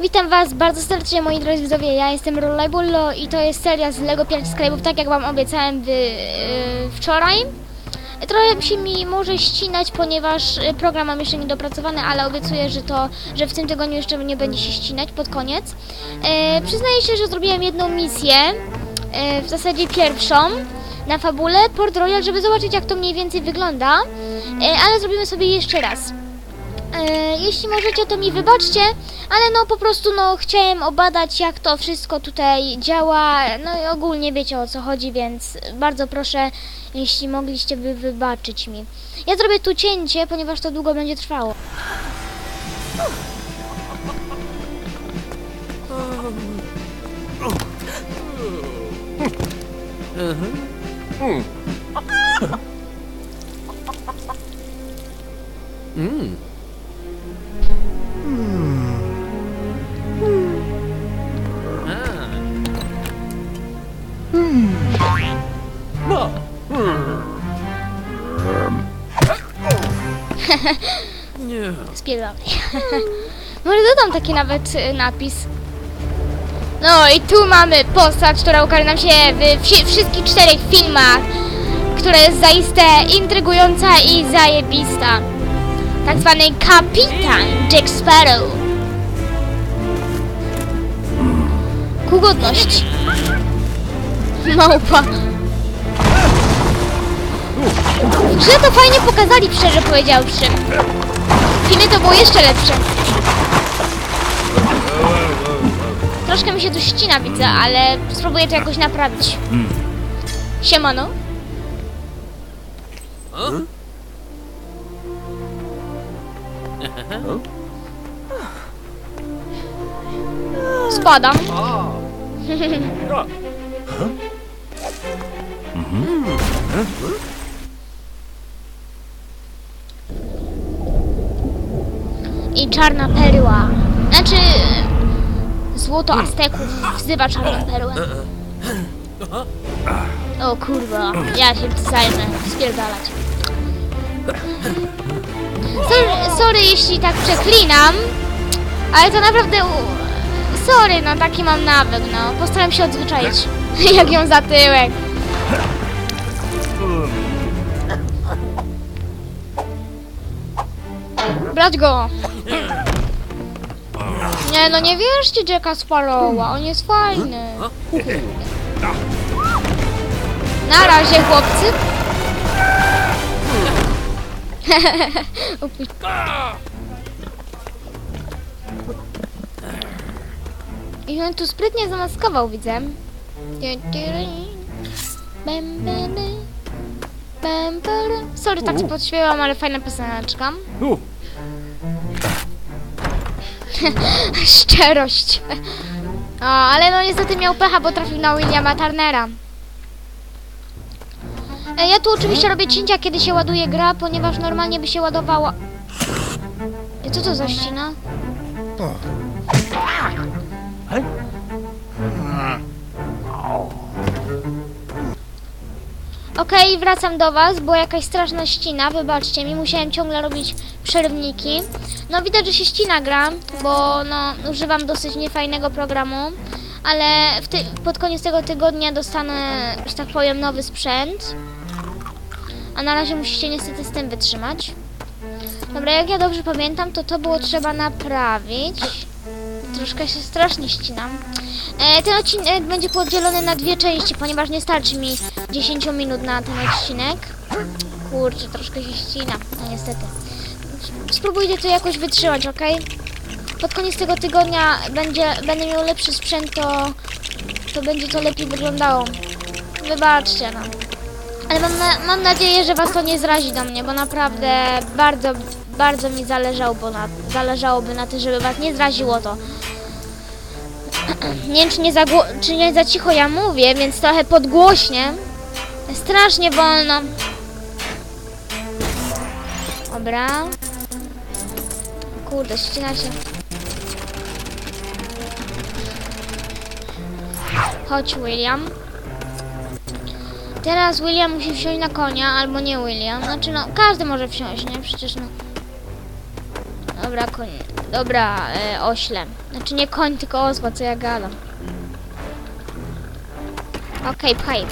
Witam Was bardzo serdecznie moi drodzy widzowie, ja jestem Rolleybullo i to jest seria z LEGO Pirate Skybów, tak jak Wam obiecałem yy, wczoraj. Trochę się mi może ścinać, ponieważ y, program mam jeszcze niedopracowany, ale obiecuję, że to, że w tym tygodniu jeszcze nie będzie się ścinać pod koniec. E, przyznaję się, że zrobiłem jedną misję, e, w zasadzie pierwszą, na fabule Port Royal, żeby zobaczyć jak to mniej więcej wygląda, e, ale zrobimy sobie jeszcze raz. E, jeśli możecie, to mi wybaczcie, ale no po prostu no chciałem obadać jak to wszystko tutaj działa, no i ogólnie wiecie o co chodzi, więc bardzo proszę, jeśli mogliście by wybaczyć mi. Ja zrobię tu cięcie, ponieważ to długo będzie trwało. Nie. Spierdolę. Może dodam taki nawet y, napis. No i tu mamy postać, która ukaże nam się w wsi- wszystkich czterech filmach, która jest zaiste intrygująca i zajebista. Tak zwany kapitan Jack Sparrow. Ku godność. Małpa. Grze to fajnie pokazali, szczerze powiedziawszy. W filmie to było jeszcze lepsze. Troszkę mi się tu ścina, widzę, ale spróbuję to jakoś naprawić. Siemano. Spadam. I czarna perła. Znaczy... Złoto Azteków wzywa czarną perłę. O kurwa, ja się zajmę. Spierdalać. Sorry, sorry jeśli tak przeklinam, ale to naprawdę... Sorry, no taki mam nawyk, no. Postaram się odzwyczaić. Jak ją za tyłek. Brać go! Nie, no nie wierzcie Jacka Sparrowa, on jest fajny. Na razie, chłopcy. I on tu sprytnie zamaskował, widzę. Sorry, tak ci podśpiewam, ale fajna pioseneczka. Szczerość. O, ale no niestety miał pecha, bo trafił na Williama Turnera. E, Ja tu oczywiście robię cięcia, kiedy się ładuje gra, ponieważ normalnie by się ładowała... E, Co to za ścina? Okej, wracam do Was, była jakaś straszna ścina, wybaczcie mi, musiałem ciągle robić przerwniki. No widać, że się ścina gra, bo no używam dosyć niefajnego programu, ale pod koniec tego tygodnia dostanę, że tak powiem, nowy sprzęt. A na razie musicie niestety z tym wytrzymać. Dobra, jak ja dobrze pamiętam, to to było trzeba naprawić. Troszkę się strasznie ścinam. E, ten odcinek będzie podzielony na dwie części, ponieważ nie starczy mi 10 minut na ten odcinek. Kurczę, troszkę się ścina, no niestety. Spróbujcie to jakoś wytrzymać, ok? Pod koniec tego tygodnia będzie, będę miał lepszy sprzęt, to, to będzie to lepiej wyglądało. Wybaczcie, no. Ale mam, na, mam nadzieję, że was to nie zrazi do mnie, bo naprawdę bardzo, bardzo mi zależało, na, zależałoby na tym, żeby was nie zraziło to. Nie wiem, czy nie, za czy nie za cicho ja mówię, więc trochę podgłośnie. Strasznie wolno. Dobra. Kurde, ścina się. Chodź, William. Teraz William musi wsiąść na konia, albo nie William. Znaczy, no, każdy może wsiąść, nie? Przecież, no. Dobra, koń. Dobra, e, ośle. Znaczy nie koń, tylko ozła, co ja gadam. Okej, pchaj.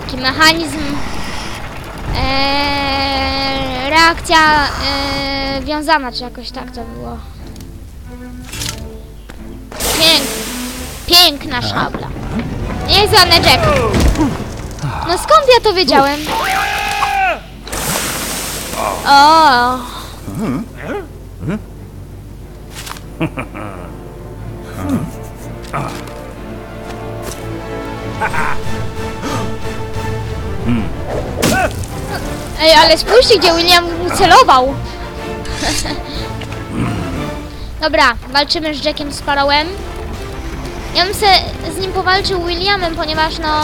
Taki mechanizm. E, reakcja e, wiązana, czy jakoś tak to było. Pięk, piękna szabla. Nie jest ładny Jack. No skąd ja to wiedziałem? O. Ej, ale spójrzcie, gdzie William celował. Dobra, walczymy z Jackiem Sparrowem. Ja bym se z nim powalczył Williamem, ponieważ no...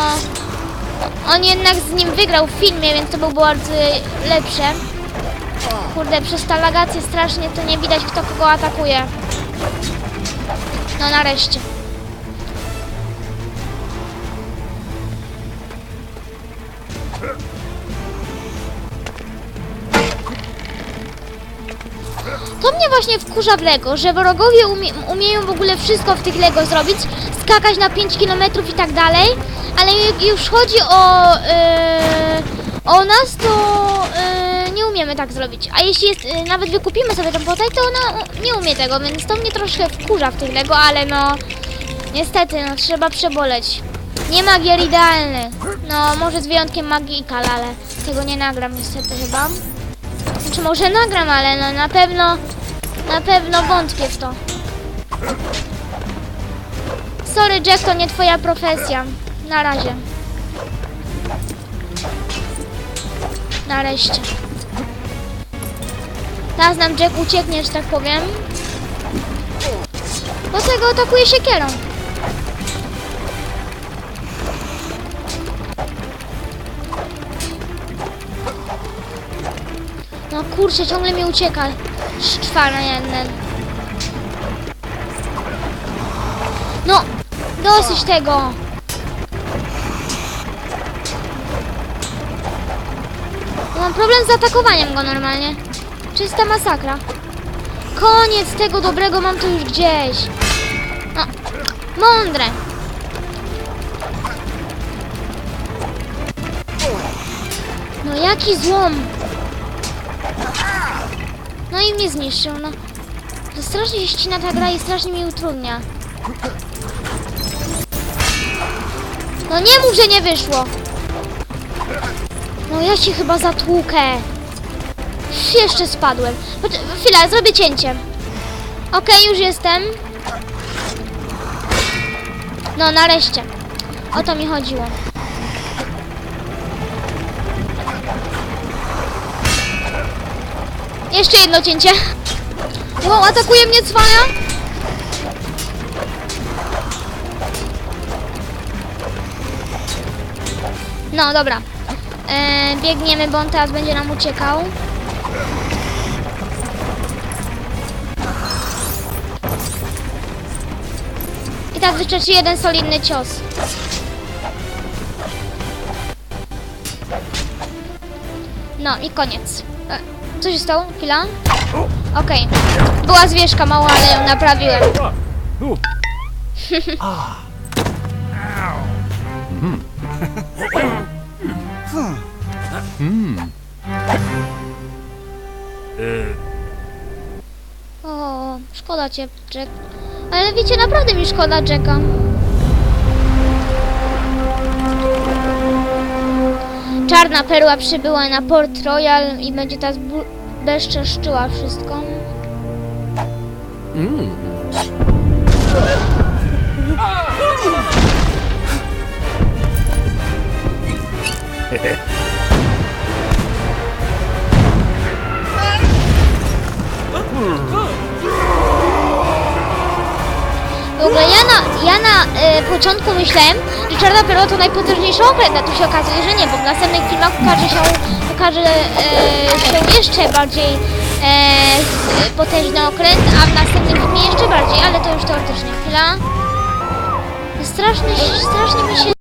On jednak z nim wygrał w filmie, więc to było bardzo lepsze. Kurde, przez ta lagację strasznie to nie widać kto kogo atakuje. No nareszcie. To mnie właśnie wkurza w Lego, że wrogowie umie, umieją w ogóle wszystko w tych Lego zrobić, skakać na 5 km i tak dalej, ale jak już chodzi o, yy, o nas, to yy, nie umiemy tak zrobić. A jeśli jest, yy, nawet wykupimy sobie tą postać, to ona nie umie tego, więc to mnie troszkę wkurza w tych Lego, ale no niestety, no trzeba przeboleć. Nie ma gier idealnych. No, może z wyjątkiem Magikal, ale tego nie nagram niestety chyba. Znaczy może nagram, ale no na pewno, na pewno wątpię w to. Sorry Jack, to nie twoja profesja. Na razie. Nareszcie. Teraz nam Jack ucieknie, że tak powiem. Bo tego atakuje siekierą. No kurczę, ciągle mi ucieka. Jeden. No, dosyć tego. Mam problem z atakowaniem go normalnie. Czysta masakra. Koniec tego dobrego mam tu już gdzieś. No, mądre. No jaki złom. No i mnie zniszczył, no. To strasznie się ścina ta gra i strasznie mi utrudnia. No nie mów, że nie wyszło. No ja się chyba zatłukę. Jeszcze spadłem. Chwila, zrobię cięcie. Okej, już jestem. No, nareszcie. O to mi chodziło. Jeszcze jedno cięcie. Wow, atakuje mnie cwania. No, dobra. E, biegniemy, bo on teraz będzie nam uciekał. I tak wystarczy jeden solidny cios. No i koniec. Co się stało? Chwila. Okej. Była zwierzka mała, ale ją naprawiłem. O, szkoda cię, Jack. Ale wiecie, naprawdę mi szkoda Jacka. Czarna perła przybyła na Port Royal i będzie teraz bezczeszczyła wszystko. W ogóle ja na, ja na e, początku myślałem, że Czarna Perła to okręt, a tu się okazuje, że nie, bo w następnych filmach pokaże się, pokaże, e, się jeszcze bardziej s- potężny okręt, a w następnym filmie jeszcze bardziej, ale to już teoretycznie chwila. Straszny, strasznie mi się